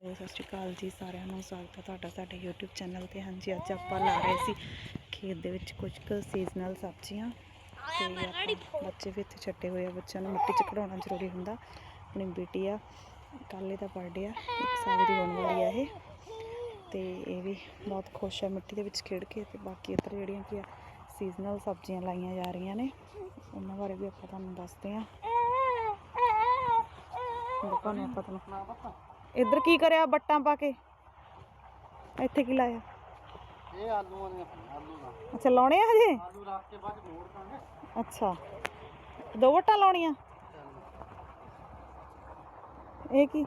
ਸਤਿ ਸ਼੍ਰੀ ਅਕਾਲ ਜੀ ਸਾਰਿਆਂ ਨੂੰ, ਸਵਾਗਤ ਹੈ ਤੁਹਾਡਾ ਸਾਡੇ YouTube ਚੈਨਲ ਤੇ। ਹਾਂਜੀ, ਅੱਜ ਆਪਾਂ ਲਾ ਰਹੇ ਸੀ ਖੇਤ ਦੇ ਵਿੱਚ ਕੁਝ ਕੁ ਸੀਜ਼ਨਲ ਸਬਜ਼ੀਆਂ ਤੇ ਆਪਾਂ ਬੱਚੇ ਵੀ ਇੱਥੇ ਛੱਡੇ ਹੋਏ ਆ, ਬੱਚਿਆਂ ਨੂੰ ਮਿੱਟੀ 'ਚ ਖੜਾਉਣਾ ਜ਼ਰੂਰੀ ਹੁੰਦਾ। ਆਪਣੀ ਬੇਟੀ ਆ, ਕੱਲ੍ਹ ਇਹਦਾ ਬਰਥਡੇ ਆ, ਇੱਕ ਸਾਲ ਦੀ ਹੋਣ ਵਾਲੀ ਆ ਇਹ। ਤੇ ਇਹ ਵੀ ਬਹੁਤ ਖੁਸ਼ ਆ ਮਿੱਟੀ ਦੇ ਵਿੱਚ ਖੇਡ ਕੇ ਤੇ ਬਾਕੀ ਇੱਧਰ ਜਿਹੜੀਆਂ ਕੀ ਆ ਸੀਜ਼ਨਲ ਸਬਜ਼ੀਆਂ ਲਾਈਆਂ ਜਾ ਰਹੀਆਂ ਨੇ, ਉਹਨਾਂ ਬਾਰੇ ਵੀ ਆਪਾਂ ਤੁਹਾਨੂੰ ਦੱਸਦੇ ਆ ਦਿਖਾਉਂਦੇ ਆਪਾਂ ਤੁਹਾਨੂੰ। ਇੱਧਰ ਕੀ ਕਰਿਆ ਬੱਟਾਂ ਪਾ ਕੇ? ਇੱਥੇ ਕੀ ਲਾਇਆ? ਇਹ ਆਲੂਆਂ ਆਲੂ ਦਾ। ਅੱਛਾ ਲਾਉਣੇ ਆ ਹਜੇ? ਆਲੂ ਰੱਖ ਕੇ ਬਾਅਦ ਮੋੜ ਦਾਂਗੇ ਅੱਛਾ। ਦੋ ਵੱਟਾਂ ਲਾਉਣੀਆਂ? ਇਹ ਕੀ?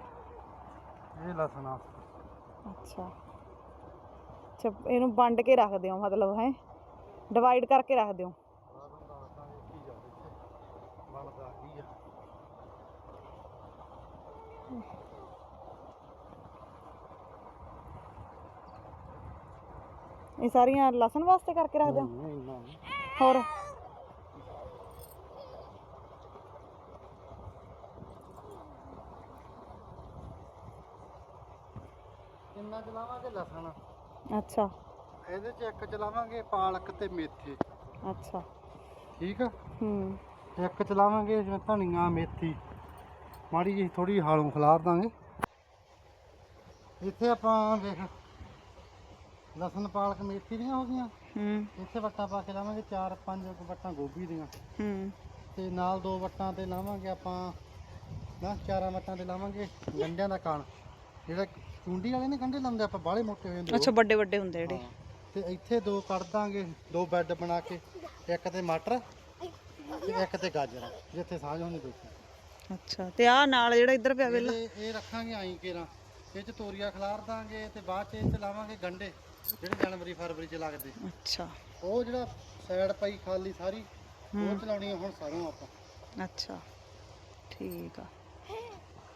ਇਹ ਲਸਣਾ ਅੱਛਾ। ਅੱਛਾ ਇਹਨੂੰ ਵੰਡ ਕੇ ਰੱਖ ਦਿਓ ਮਤਲਬ ਹੈ? ਡਿਵਾਈਡ ਕਰਕੇ ਰੱਖ ਦਿਓ। ਬਣਦਾ ਕੀ ਆ? ਇਹ ਸਾਰੀਆਂ ਲਸਣ ਵਾਸਤੇ ਕਰਕੇ ਰੱਖ ਦਿਓ ਨਹੀਂ ਨਾ ਹੋਰ? ਕਿੰਨਾ ਚਲਾਵਾਂਗੇ ਲਸਣ? ਅੱਛਾ। ਇਹਦੇ ਚ ਇੱਕ ਚਲਾਵਾਂਗੇ ਪਾਲਕ ਤੇ ਮੇਥੇ। ਅੱਛਾ। ਠੀਕ ਆ? ਹੂੰ। ਇੱਕ ਚਲਾਵਾਂਗੇ ਜਿਵੇਂ ਧਨੀਆ ਮੇਥੀ। ਮਾੜੀ ਜਿਹੀ ਥੋੜੀ ਹਾਲੋਂ ਖਿਲਾਰ ਦਾਂਗੇ। ਇੱਥੇ ਆਪਾਂ ਵੇਖ ਲਸਣ ਪਾਲਕ ਮੇਥੀ ਦੀਆਂ ਹੋ ਗਈਆਂ। ਹੂੰ। ਇੱਥੇ ਵੱਟਾਂ ਪਾ ਕੇ ਲਾਵਾਂਗੇ ਚਾਰ ਪੰਜ ਕੁ ਵੱਟਾਂ ਗੋਭੀ ਦੀਆਂ। ਹੂੰ। ਤੇ ਨਾਲ ਦੋ ਵੱਟਾਂ ਤੇ ਲਾਵਾਂਗੇ ਆਪਾਂ ਨਾ ਚਾਰਾਂ ਵੱਟਾਂ ਤੇ ਲਾਵਾਂਗੇ ਗੰਡਿਆਂ ਦਾ ਕਣ। ਜਿਹੜਾ ਚੁੰਡੀ ਵਾਲੇ ਨੇ ਗੰਡੇ ਲਾਉਂਦੇ ਆਪਾਂ ਬਾਹਲੇ ਮੋਟੇ ਹੋ ਜਾਂਦੇ ਅੱਛਾ ਵੱਡੇ ਵੱਡੇ ਹੁੰਦੇ ਜਿਹੜੇ। ਤੇ ਇੱਥੇ ਦੋ ਕੱਢ ਦਾਂਗੇ ਦੋ ਬੈੱਡ ਬਣਾ ਕੇ ਇੱਕ ਤੇ ਮਟਰ ਤੇ ਇੱਕ ਤੇ ਗਾਜਰ ਜਿੱਥੇ ਸਾਂਝ ਹੋਣੀ ਦੇਖੀ। ਅੱਛਾ ਤੇ ਆਹ ਨਾਲ ਜਿਹੜਾ ਇੱਧਰ ਪਿਆ ਵੇਲਾ। ਇਹ ਇਹ ਰੱਖਾਂਗੇ ਆਈ ਕੇਰਾ। ਇਹ ਚ ਤੋਰੀਆ ਖਿਲਾਰ ਦਾਂਗੇ ਤੇ ਬਾਅਦ ਚ ਇਹ ਚ ਲਾਵਾਂਗੇ ਗੰਡੇ ਜਿਹੜੇ ਜਨਵਰੀ ਫਰਵਰੀ ਚ ਲੱਗਦੇ। ਅੱਛਾ। ਉਹ ਜਿਹੜਾ ਸਾਈਡ ਪਈ ਖਾਲੀ ਸਾਰੀ ਉਹ ਚਲਾਉਣੀ ਆ ਹੁਣ ਸਰੋਂ ਆਪਾਂ। ਅੱਛਾ। ਠੀਕ ਆ।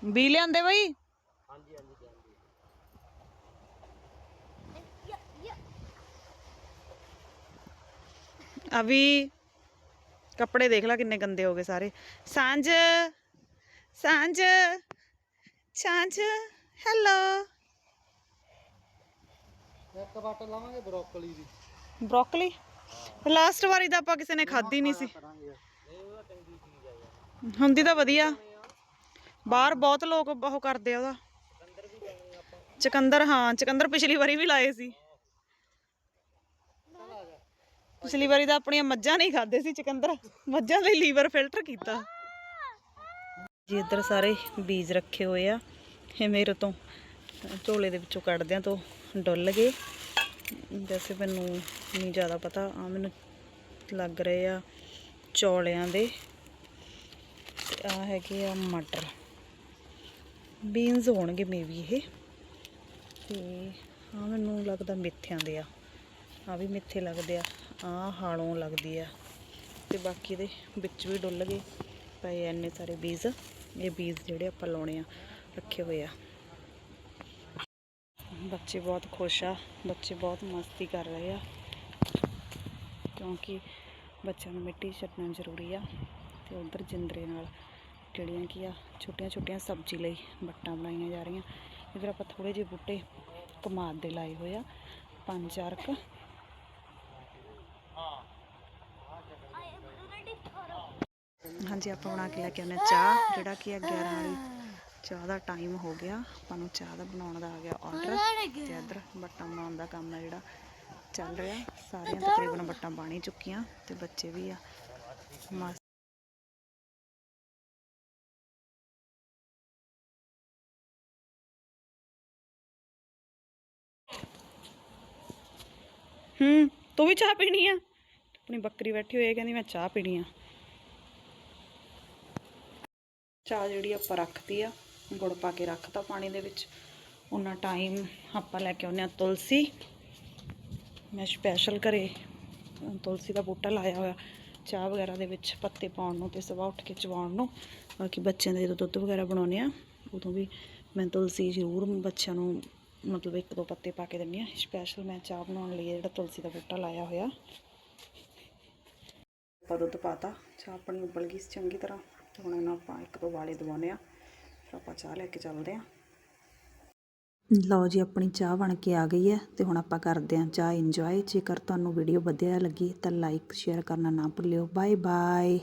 ਬੀ ਲਿਆਂਦੇ ਬਈ? ਹਾਂਜੀ ਹਾਂਜੀ ਅਭੀ ਕੱਪੜੇ ਦੇਖ ਲੈ ਕਿੰਨੇ ਗੰਦੇ ਹੋ ਗਏ ਸਾਰੇ। ਸਾਂਝ ਸਾਂਝ ਸਾਂਝ ਹੈਲੋ ਇੱਕ ਵੱਟ ਲਾਵਾਂਗੇ ਬਰੋਕਲੀ ਦੀ। ਬ੍ਰੋਕਲੀ? ਲਾਸਟ ਵਾਰੀ ਤਾਂ ਆਪਾਂ ਕਿਸੇ ਨੇ ਖਾਧੀ ਨਹੀਂ ਸੀ। ਕਰਾਂਗੇ। ਹੁੰਦੀ ਤਾਂ ਵਧੀਆ। ਬਾਹਰ ਬਹੁਤ ਲੋਕ ਉਹ ਕਰਦੇ ਆ ਉਹਦਾ। ਚਕੰਦਰ ਹਾਂ ਚਕੰਦਰ ਪਿਛਲੀ ਵਾਰੀ ਵੀ ਲਾਏ ਸੀ। ਪਿਛਲੀ ਵਾਰੀ ਤਾਂ ਆਪਣੀਆਂ ਮੱਝਾਂ ਨਹੀਂ ਖਾਦੇ ਸੀ ਚਕੰਦਰ। ਮੱਝਾਂ ਲਈ ਲੀਵਰ ਫਿਲਟਰ ਕੀਤਾ। ਜੀ ਇੱਧਰ ਸਾਰੇ ਬੀਜ ਰੱਖੇ ਹੋਏ ਆ। ਇਹ ਮੇਰੇ ਤੋਂ ਝੋਲੇ ਦੇ ਵਿੱਚੋਂ ਕੱਢਦਿਆਂ ਤੋਂ। ਡੁੱਲ ਗਏ। ਵੈਸੇ ਮੈਨੂੰ ਨਹੀਂ ਜ਼ਿਆਦਾ ਪਤਾ। ਆ ਮੈਨੂੰ ਲੱਗ ਰਹੇ ਆ ਚੌਲਿਆਂ ਦੇ। ਤੇ ਆ ਹੈਗੇ ਆ ਮਟਰ। ਬੀਨਸ ਹੋਣਗੇ ਮੇਬੀ ਇਹ। ਤੇ ਆ ਮੈਨੂੰ ਲੱਗਦਾ ਮਿੱਥਿਆਂ ਦੇ ਆ। ਆ ਵੀ ਮਿੱਥੇ ਲੱਗਦੇ ਆ। ਆ ਹਾਲੋਂ ਲੱਗਦੀ ਆ। ਤੇ ਬਾਕੀ ਦੇ ਵਿੱਚ ਵੀ ਡੁੱਲ ਗਏ। ਪਏ ਆ ਇੰਨੇ ਸਾਰੇ ਬੀਜ। ਇਹ ਬੀਜ ਜਿਹੜੇ ਆਪਾਂ ਲਾਉਣੇ ਆ, ਰੱਖੇ ਹੋਏ ਆ। ਬੱਚੇ ਬਹੁਤ ਖੁਸ਼ ਆ ਬੱਚੇ ਬਹੁਤ ਮਸਤੀ ਕਰ ਰਹੇ ਆ। ਕਿਉਂਕਿ ਬੱਚਿਆਂ ਨੂੰ ਮਿੱਟੀ ਛੱਡਣਾ ਜ਼ਰੂਰੀ ਆ ਤੇ ਉਧਰ ਜਿੰਦਰੇ ਨਾਲ ਜਿਹੜੀਆਂ ਕੀ ਆ ਛੋਟੀਆਂ ਛੋਟੀਆਂ ਸਬਜ਼ੀ ਲਈ ਵੱਟਾਂ ਬਣਾਈਆਂ ਜਾ ਰਹੀਆਂ। ਇਧਰ ਆਪਾਂ ਥੋੜੇ ਜਿਹੇ ਬੂਟੇ ਕਮਾਦ ਦੇ ਲਾਏ ਹੋਏ ਆ ਪੰਜ ਚਾਰ ਕ। ਹਾਂਜੀ ਆਪਾਂ ਬਣਾ ਕੇ ਲੈ ਕੇ ਆਉਂਦੇ ਹਾਂ ਚਾਹ ਜਿਹੜਾ ਕਿ ਆ 11 ਵਾਲੀ ਚਾਹ ਦਾ ਟਾਈਮ ਹੋ ਗਿਆ। ਆਪਾਂ ਨੂੰ ਚਾਹ ਦਾ ਬਣਾਉਣ ਦਾ ਆ ਗਿਆ ਆਰਡਰ ਤੇ ਇੱਧਰ ਬੱਟਾਂ ਬਣਾਉਣ ਦਾ ਕੰਮ ਹੈ ਜਿਹੜਾ ਚੱਲ ਰਿਹਾ। ਸਾਰੀਆਂ ਤਕਰੀਬਨ ਬੱਟਾਂ ਬਣ ਚੁੱਕੀਆਂ ਤੇ ਬੱਚੇ ਵੀ ਆ। ਹੂੰ ਤੂੰ ਵੀ ਚਾਹ ਪੀਣੀ ਆ? ਆਪਣੀ ਬੱਕਰੀ ਬੈਠੀ ਹੋਈ ਕਹਿੰਦੀ ਮੈਂ ਚਾਹ ਪੀਣੀ ਆ। ਚਾਹ ਜਿਹੜੀ ਆਪਾਂ ਰੱਖਤੀ ਆ ਗੁੜ ਪਾ ਕੇ ਰੱਖਤਾ ਪਾਣੀ ਦੇ ਵਿੱਚ। ਉਹਨਾਂ ਟਾਈਮ ਆਪਾਂ ਲੈ ਕੇ ਆਉਂਦੇ ਆ ਤੁਲਸੀ। ਮੈਂ ਸਪੈਸ਼ਲ ਘਰੇ ਤੁਲਸੀ ਦਾ ਬੂਟਾ ਲਾਇਆ ਹੋਇਆ ਚਾਹ ਵਗੈਰਾ ਦੇ ਵਿੱਚ ਪੱਤੇ ਪਾਉਣ ਨੂੰ ਤੇ ਸਵੇਰ ਉੱਠ ਕੇ ਚਵਾਉਣ ਨੂੰ। ਬਾਕੀ ਬੱਚਿਆਂ ਦੇ ਜਦੋਂ ਦੁੱਧ ਵਗੈਰਾ ਬਣਾਉਂਦੇ ਆ ਉਦੋਂ ਵੀ ਮੈਂ ਤੁਲਸੀ ਜ਼ਰੂਰ ਬੱਚਿਆਂ ਨੂੰ ਮਤਲਬ ਇੱਕ ਦੋ ਪੱਤੇ ਪਾ ਕੇ ਦਿੰਦੀ ਆ ਸਪੈਸ਼ਲ ਮੈਂ ਚਾਹ ਬਣਾਉਣ ਲਈ ਜਿਹੜਾ ਤੁਲਸੀ ਦਾ ਬੂਟਾ ਲਾਇਆ ਹੋਇਆ। ਆਪਾਂ ਦੁੱਧ ਪਾਤਾ, ਚਾਹ ਆਪਣੀ ਉਬਲ ਗਈ ਸੀ ਚੰਗੀ ਤਰ੍ਹਾਂ। ਤੇ ਹੁਣ ਇਹਨਾਂ ਆਪਾਂ ਇੱਕ ਦੋ ਵਾਲੇ ਦਵਾਉਣੇ ਆ ਫਿਰ ਆਪਾਂ ਚਾਹ ਲੈ ਕੇ ਚੱਲਦੇ ਆ ਲਓ ਜੀ, ਆਪਣੀ ਚਾਹ ਬਣ ਕੇ ਆ ਗਈ ਹੈ ਤੇ ਹੁਣ ਆਪਾਂ ਕਰਦੇ ਹਾਂ ਚਾਹ ਇੰਜੋਏ ਜੇਕਰ ਤੁਹਾਨੂੰ ਵੀਡੀਓ ਵਧੀਆ ਲੱਗੀ ਤਾਂ ਲਾਈਕ ਸ਼ੇਅਰ ਕਰਨਾ ਨਾ ਭੁੱਲਿਓ। Bye bye